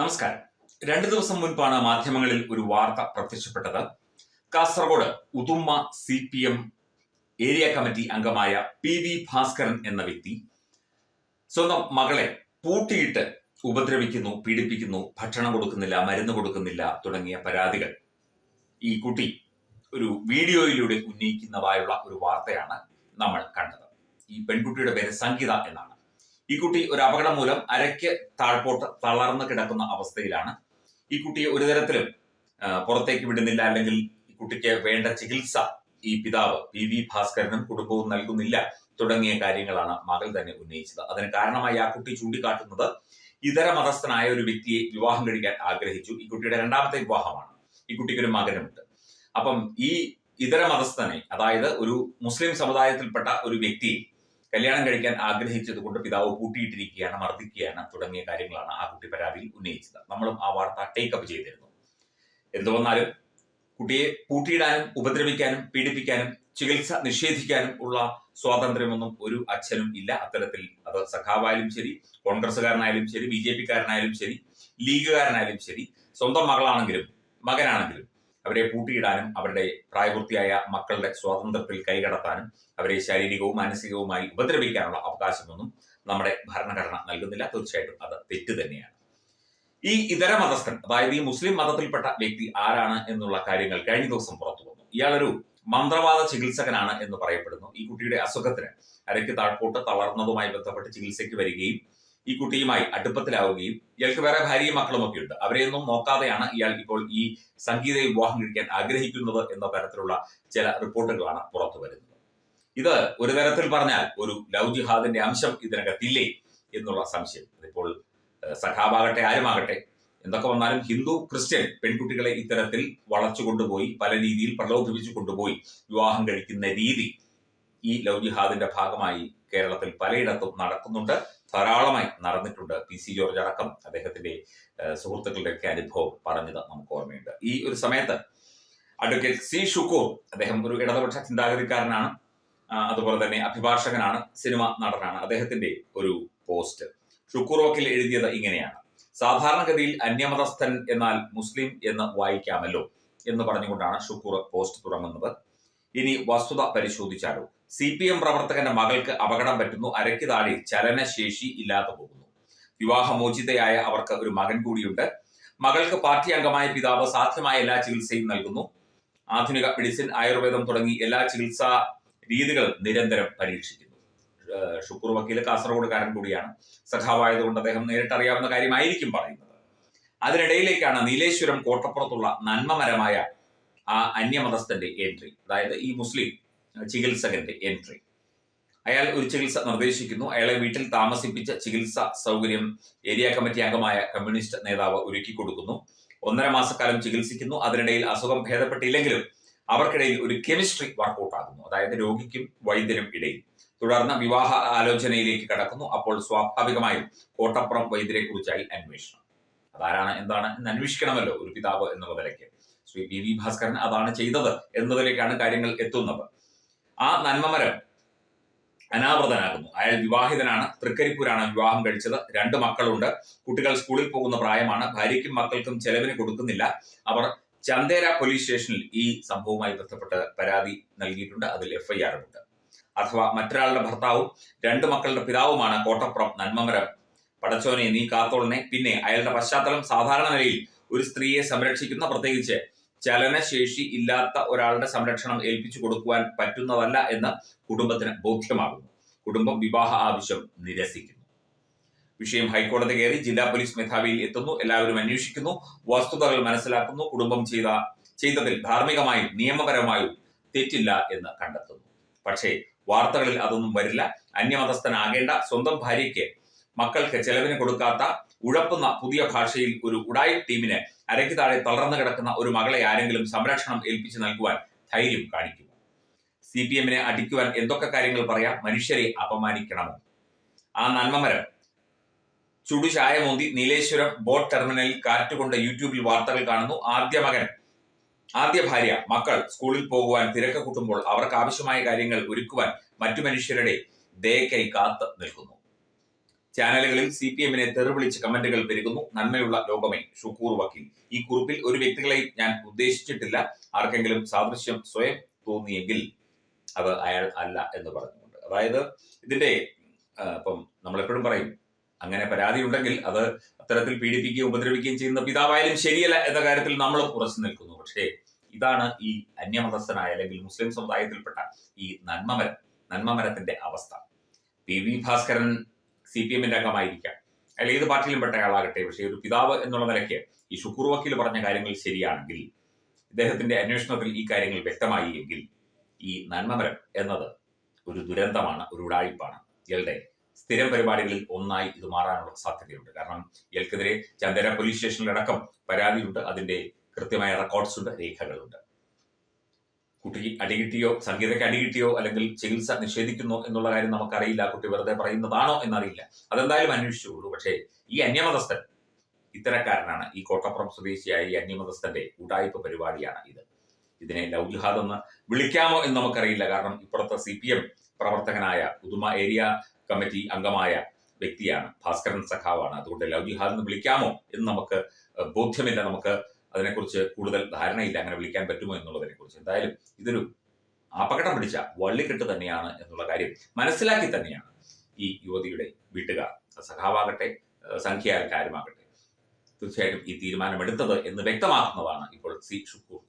നമസ്കാരം. രണ്ടു ദിവസം മുൻപാണ് മാധ്യമങ്ങളിൽ ഒരു വാർത്ത പ്രത്യക്ഷപ്പെട്ടത്. Kasaragod Uduma C P M area committee അംഗമായ പി വി ഭാസ്കരൻ എന്ന വ്യക്തി സ്വന്തം മകളെ പൂട്ടിയിട്ട് ഉപദ്രവിക്കുന്നു പീഡിപ്പിക്കുന്നു ഭക്ഷണം കൊടുക്കുന്നില്ല മരുന്ന് കൊടുക്കുന്നില്ല തുടങ്ങിയ പരാതികൾ. ഈ കുട്ടി ഒരു വീഡിയോയിലൂടെ ഉന്നയിക്കുന്നതായുള്ള ഒരു വാർത്തയാണ് നമ്മൾ കണ്ടത്. ഈ പെൺകുട്ടിയുടെ പേര് സംഗീത എന്നാണ്. ഈ കുട്ടി ഒരു അപകടം മൂലം അരയ്ക്ക് താഴ്പോട്ട് തളർന്ന് കിടക്കുന്ന അവസ്ഥയിലാണ്. ഈ കുട്ടിയെ ഒരു തരത്തിലും പുറത്തേക്ക് വിടുന്നില്ല അല്ലെങ്കിൽ ഈ കുട്ടിക്ക് വേണ്ട ചികിത്സ ഈ പിതാവ് പി വി ഭാസ്കരനും കുടുംബവും നൽകുന്നില്ല തുടങ്ങിയ കാര്യങ്ങളാണ് മകൾ തന്നെ ഉന്നയിച്ചത്. അതിന് കാരണമായി ആ കുട്ടി ചൂണ്ടിക്കാട്ടുന്നത് ഇതര മതസ്ഥനായ ഒരു വ്യക്തിയെ വിവാഹം കഴിക്കാൻ ആഗ്രഹിച്ചു. ഈ കുട്ടിയുടെ രണ്ടാമത്തെ വിവാഹമാണ്. ഈ കുട്ടിക്ക് ഒരു മകനുമുണ്ട് അപ്പം ഈ ഇതര മതസ്ഥനെ അതായത് ഒരു മുസ്ലിം സമുദായത്തിൽപ്പെട്ട ഒരു വ്യക്തിയെ കല്യാണം കഴിക്കാൻ ആഗ്രഹിച്ചത് കൊണ്ട് പിതാവ് പൂട്ടിയിട്ടിരിക്കുകയാണ് മർദ്ദിക്കുകയാണ് തുടങ്ങിയ കാര്യങ്ങളാണ് ആ കുട്ടി പരാതിയിൽ ഉന്നയിച്ചത്. നമ്മളും ആ വാർത്ത ടേക്കപ്പ് ചെയ്തിരുന്നു. എന്തുവന്നാലും കുട്ടിയെ പൂട്ടിയിടാനും ഉപദ്രവിക്കാനും പീഡിപ്പിക്കാനും ചികിത്സ നിഷേധിക്കാനും ഉള്ള സ്വാതന്ത്ര്യമൊന്നും ഒരു അച്ഛനും ഇല്ല. അത്തരത്തിൽ അത് സഖാവായാലും ശരി കോൺഗ്രസ്സുകാരനായാലും ശരി ബി ജെ പിക്കാരനായാലും ശരി ലീഗുകാരനായാലും ശരി സ്വന്തം മകളാണെങ്കിലും മകനാണെങ്കിലും അവരെ പൂട്ടിയിടാനും അവരുടെ പ്രായപൂർത്തിയായ മക്കളുടെ സ്വാതന്ത്ര്യത്തിൽ കൈകടത്താനും അവരെ ശാരീരികവും മാനസികവുമായി ഉപദ്രവിക്കാനുള്ള അവകാശമൊന്നും നമ്മുടെ ഭരണഘടന നൽകുന്നില്ല. തീർച്ചയായിട്ടും അത് തെറ്റ് തന്നെയാണ്. ഈ ഇതര മതസ്ഥൻ അതായത് ഈ മുസ്ലിം മതത്തിൽപ്പെട്ട വ്യക്തി ആരാണ് എന്നുള്ള കാര്യങ്ങൾ കഴിഞ്ഞ ദിവസം പുറത്തു വന്നു. ഇയാളൊരു മന്ത്രവാദ ചികിത്സകനാണ് എന്ന് പറയപ്പെടുന്നു. ഈ കുട്ടിയുടെ അസുഖത്തിന് അരയ്ക്ക് താഴ്പോട്ട് തളർന്നതുമായി ബന്ധപ്പെട്ട് ചികിത്സയ്ക്ക് വരികയും ഈ കുട്ടിയുമായി അടുപ്പത്തിലാവുകയും ഇയാൾക്ക് വേറെ ഭാര്യയും മക്കളും ഒക്കെ ഉണ്ട്. അവരെയൊന്നും നോക്കാതെയാണ് ഇയാൾ ഇപ്പോൾ ഈ സംഗീത വിവാഹം കഴിക്കാൻ ആഗ്രഹിക്കുന്നത് എന്ന തരത്തിലുള്ള ചില റിപ്പോർട്ടുകളാണ് പുറത്തു വരുന്നത്. ഇത് ഒരു തരത്തിൽ പറഞ്ഞാൽ ഒരു ലവ് ജിഹാദിന്റെ അംശം ഇതിനകത്തില്ലേ എന്നുള്ള സംശയം. അതിപ്പോൾ സഖാബാകട്ടെ ആരുമാകട്ടെ എന്തൊക്കെ വന്നാലും ഹിന്ദു ക്രിസ്ത്യൻ പെൺകുട്ടികളെ ഇത്തരത്തിൽ വളർച്ചു കൊണ്ടുപോയി പല രീതിയിൽ പ്രലോഭിപ്പിച്ചു കൊണ്ടുപോയി വിവാഹം കഴിക്കുന്ന രീതി ഈ ലവ് ജിഹാദിന്റെ ഭാഗമായി കേരളത്തിൽ പലയിടത്തും നടക്കുന്നുണ്ട്. ധാരാളമായി നടന്നിട്ടുണ്ട് പി സി ജോർജ് അടക്കം അദ്ദേഹത്തിന്റെ സുഹൃത്തുക്കളുടെയൊക്കെ അനുഭവം പറഞ്ഞത് നമുക്ക് ഓർമ്മയുണ്ട്. ഈ ഒരു സമയത്ത് അഡ്വക്കേറ്റ് സി ഷുക്കൂർ അദ്ദേഹം ഒരു ഇടതുപക്ഷ ചിന്താഗതിക്കാരനാണ് അതുപോലെ തന്നെ അഭിഭാഷകനാണ് സിനിമ നടനാണ് അദ്ദേഹത്തിന്റെ ഒരു പോസ്റ്റ് ഷുക്കൂർ വക്കീൽ എഴുതിയത് ഇങ്ങനെയാണ്. സാധാരണഗതിയിൽ അന്യമതസ്ഥൻ എന്നാൽ മുസ്ലിം എന്ന് വായിക്കാമല്ലോ എന്ന് പറഞ്ഞുകൊണ്ടാണ് ഷുക്കൂർ പോസ്റ്റ് തുടങ്ങുന്നത്. ഇനി വസ്തുത പരിശോധിച്ചാലോ? സി പി എം പ്രവർത്തകന്റെ മകൾക്ക് അപകടം പറ്റുന്നു. അരയ്ക്ക് താഴെ ചലനശേഷി ഇല്ലാതെ പോകുന്നു. വിവാഹമോചിതയായ അവർക്ക് ഒരു മകൻ കൂടിയുണ്ട്. മകൾക്ക് പാർട്ടി അംഗമായ പിതാവ് സാധ്യമായ എല്ലാ ചികിത്സയും നൽകുന്നു. ആധുനിക മെഡിസിൻ ആയുർവേദം തുടങ്ങി എല്ലാ ചികിത്സാ രീതികളും നിരന്തരം പരീക്ഷിക്കുന്നു. ഷുക്കൂർ വക്കീൽ കാസർഗോഡുകാരൻ കൂടിയാണ്. സഖാവായതുകൊണ്ട് അദ്ദേഹം നേരിട്ടറിയാവുന്ന കാര്യമായിരിക്കും പറയുന്നത്. അതിനിടയിലേക്കാണ് നീലേശ്വരം കോട്ടപ്പുറത്തുള്ള നന്മമരമായ ആ അന്യമതസ്ഥന്റെ എൻട്രി അതായത് ഈ മുസ്ലിം ചികിത്സകന്റെ എൻട്രി അയാൾ ഒരു ചികിത്സ നിർദ്ദേശിക്കുന്നു. അയാളെ വീട്ടിൽ താമസിപ്പിച്ച ചികിത്സ സൗകര്യം ഏരിയ കമ്മിറ്റി അംഗമായ കമ്മ്യൂണിസ്റ്റ് നേതാവ് ഒരുക്കി കൊടുക്കുന്നു. ഒന്നര മാസക്കാലം ചികിത്സിക്കുന്നു. അതിനിടയിൽ അസുഖം ഭേദപ്പെട്ടില്ലെങ്കിലും അവർക്കിടയിൽ ഒരു കെമിസ്ട്രി വർക്കൗട്ട് ആകുന്നു. അതായത് രോഗിക്കും വൈദ്യനും ഇടയിൽ. തുടർന്ന് വിവാഹ ആലോചനയിലേക്ക് കടക്കുന്നു. അപ്പോൾ സ്വാഭാവികമായും കോട്ടപ്പുറം വൈദ്യരെ കുറിച്ചായി അന്വേഷണം. അതാരാണ് എന്താണ് എന്ന് അന്വേഷിക്കണമല്ലോ ഒരു പിതാവ് എന്നുള്ള നിലയ്ക്ക്. ശ്രീ പി വി ഭാസ്കരൻ അതാണ് ചെയ്തത് എന്നതിലേക്കാണ് കാര്യങ്ങൾ എത്തുന്നത്. ആ നന്മമരം അനാവൃതനാകുന്നു. അയാൾ വിവാഹിതനാണ്. തൃക്കരിപ്പൂരാണ് വിവാഹം കഴിച്ചത്. രണ്ട് മക്കളുണ്ട്. കുട്ടികൾ സ്കൂളിൽ പോകുന്ന പ്രായമാണ്. ഭാര്യയ്ക്കും മക്കൾക്കും ചെലവിന് കൊടുക്കുന്നില്ല. അവർ ചന്ദേര പോലീസ് സ്റ്റേഷനിൽ ഈ സംഭവവുമായി ബന്ധപ്പെട്ട് പരാതി നൽകിയിട്ടുണ്ട്. അതിൽ എഫ്ഐആർ ഉണ്ട്. അഥവാ മറ്റൊരാളുടെ ഭർത്താവും രണ്ട് മക്കളുടെ പിതാവുമാണ് കോട്ടപ്പുറം നന്മമരം. പടച്ചോനെ നീ കാത്തോളനെ. പിന്നെ അയാളുടെ പശ്ചാത്തലം സാധാരണ നിലയിൽ ഒരു സ്ത്രീയെ സംരക്ഷിക്കുന്ന പ്രത്യേകിച്ച് ചലനശേഷി ഇല്ലാത്ത ഒരാളുടെ സംരക്ഷണം ഏൽപ്പിച്ചു കൊടുക്കുവാൻ പറ്റുന്നതല്ല എന്ന് കുടുംബത്തിന് ബോധ്യമാകുന്നു. കുടുംബം വിവാഹ ആവശ്യം നിരസിക്കുന്നു. വിഷയം ഹൈക്കോടതി കയറി ജില്ലാ പോലീസ് മേധാവിയിൽ എത്തുന്നു. എല്ലാവരും അന്വേഷിക്കുന്നു. വസ്തുതകൾ മനസ്സിലാക്കുന്നു. കുടുംബം ചെയ്ത ചെയ്തതിൽ ധാർമ്മികമായും നിയമപരമായും തെറ്റില്ല എന്ന് കണ്ടെത്തുന്നു. പക്ഷേ വാർത്തകളിൽ അതൊന്നും വരില്ല. അന്യമതസ്ഥനാകേണ്ട സ്വന്തം ഭാര്യയ്ക്ക് മക്കൾക്ക് ചെലവിന് കൊടുക്കാത്ത ഉഴപ്പുന്ന പുതിയ ഭാഷയിൽ ഒരു ഉടായി ടീമിന് അരയ്ക്ക് താഴെ തളർന്നു കിടക്കുന്ന ഒരു മകളെ ആരെങ്കിലും സംരക്ഷണം ഏൽപ്പിച്ചു നൽകുവാൻ ധൈര്യം കാണിക്കുക സി പി എമ്മിനെ അടിക്കുവാൻ എന്തൊക്കെ കാര്യങ്ങൾ പറയാം? മനുഷ്യരെ അപമാനിക്കണമോ? ആ നന്മമരം. ചുടു ചായമോന്തി നീലേശ്വരം ബോട്ട് ടെർമിനലിൽ കാറ്റുകൊണ്ട് യൂട്യൂബിൽ വാർത്തകൾ കാണുന്നു. ആദ്യ മകൻ. ആദ്യ ഭാര്യ. മക്കൾ സ്കൂളിൽ പോകുവാൻ തിരക്ക് കൂട്ടുമ്പോൾ അവർക്ക് ആവശ്യമായ കാര്യങ്ങൾ ഒരുക്കുവാൻ മറ്റു മനുഷ്യരുടെ ദയക്കായി കാത്ത് നിൽക്കുന്നു. ചാനലുകളിൽ സി പി എമ്മിനെ തെറിവിളിച്ച് കമന്റുകൾ പെരുകുന്നു. നന്മയുള്ള ലോകമേ ഷുക്കൂർ വക്കീൽ. ഈ കുറിപ്പിൽ ഒരു വ്യക്തികളെയും ഞാൻ ഉദ്ദേശിച്ചിട്ടില്ല. ആർക്കെങ്കിലും സാദൃശ്യം സ്വയം തോന്നിയെങ്കിൽ അത് അയാൾ അല്ല എന്ന് പറഞ്ഞുകൊണ്ട്. അതായത് ഇതിന്റെ ഇപ്പം നമ്മളെപ്പോഴും പറയും അങ്ങനെ പരാതി ഉണ്ടെങ്കിൽ അത് അത്തരത്തിൽ പീഡിപ്പിക്കുകയും ഉപദ്രവിക്കുകയും ചെയ്യുന്ന പിതാവായാലും ശരിയല്ല എന്ന കാര്യത്തിൽ നമ്മൾ ഉറച്ചു നിൽക്കുന്നു. പക്ഷേ ഇതാണ് ഈ അന്യമതസ്ഥനായ അല്ലെങ്കിൽ മുസ്ലിം സമുദായത്തിൽപ്പെട്ട ഈ നന്മമരം നന്മമരത്തിന്റെ അവസ്ഥ. P. V. Bhaskaran C P എമ്മിന്റെ അംഗമായിരിക്കാം. അല്ലെങ്കിൽ ഏത് പാർട്ടിയിലും പെട്ട ആളാകട്ടെ പക്ഷേ ഒരു പിതാവ് എന്നുള്ള നിലയ്ക്ക് ഈ ഷുക്കൂർ വക്കീൽ പറഞ്ഞ കാര്യങ്ങൾ ശരിയാണെങ്കിൽ ഇദ്ദേഹത്തിന്റെ അന്വേഷണത്തിൽ ഈ കാര്യങ്ങൾ വ്യക്തമായി എങ്കിൽ ഈ നന്മമരം എന്നത് ഒരു ദുരന്തമാണ് ഒരു ഉടായിപ്പാണ്. ഇയാളുടെ സ്ഥിരം പരിപാടികളിൽ ഒന്നായി ഇത് മാറാനുള്ള സാധ്യതയുണ്ട്. കാരണം ഇയാൾക്കെതിരെ ചന്ദന പോലീസ് സ്റ്റേഷനിലടക്കം പരാതിയുണ്ട് അതിന്റെ കൃത്യമായ റെക്കോർഡ്സ് ഉണ്ട് രേഖകളുണ്ട്. കുട്ടി അടികിട്ടിയോ സംഗീതയ്ക്ക് അടികിട്ടിയോ അല്ലെങ്കിൽ ചികിത്സ നിഷേധിക്കുന്നു എന്നുള്ള കാര്യം നമുക്കറിയില്ല. കുട്ടി വെറുതെ പറയുന്നതാണോ എന്നറിയില്ല. അതെന്തായാലും അന്വേഷിച്ചുള്ളൂ പക്ഷേ ഈ അന്യമതസ്ഥൻ ഇത്തരക്കാരനാണ്. ഈ കോട്ടപ്പുറം സ്വദേശിയായ ഈ അന്യമതസ്ഥന്റെ ഉടായ്പ പരിപാടിയാണ് ഇത്. ഇതിനെ ലവ് എന്ന് വിളിക്കാമോ എന്ന് നമുക്കറിയില്ല. കാരണം ഇപ്പുറത്തെ സി പി എം പ്രവർത്തകനായ പുതുമ ഏരിയ കമ്മിറ്റി അംഗമായ വ്യക്തിയാണ് ഭാസ്കരൻ സഖാവാണ്. അതുകൊണ്ട് ലവ് എന്ന് വിളിക്കാമോ എന്ന് നമുക്ക് ബോധ്യമില്ല. നമുക്ക് അതിനെക്കുറിച്ച് കൂടുതൽ ധാരണയില്ല. അങ്ങനെ വിളിക്കാൻ പറ്റുമോ എന്നുള്ളതിനെ കുറിച്ച് എന്തായാലും ഇതൊരു അപകടം പിടിച്ച വള്ളിക്കെട്ട് തന്നെയാണ് എന്നുള്ള കാര്യം മനസ്സിലാക്കി തന്നെയാണ് ഈ യുവതിയുടെ വീട്ടുകാർ. സഖാവാകട്ടെ സംഖ്യ ആരുമാകട്ടെ തീർച്ചയായിട്ടും ഈ തീരുമാനമെടുത്തത് എന്ന് വ്യക്തമാക്കുന്നതാണ് ഇപ്പോൾ സി ഷുക്കൂർ.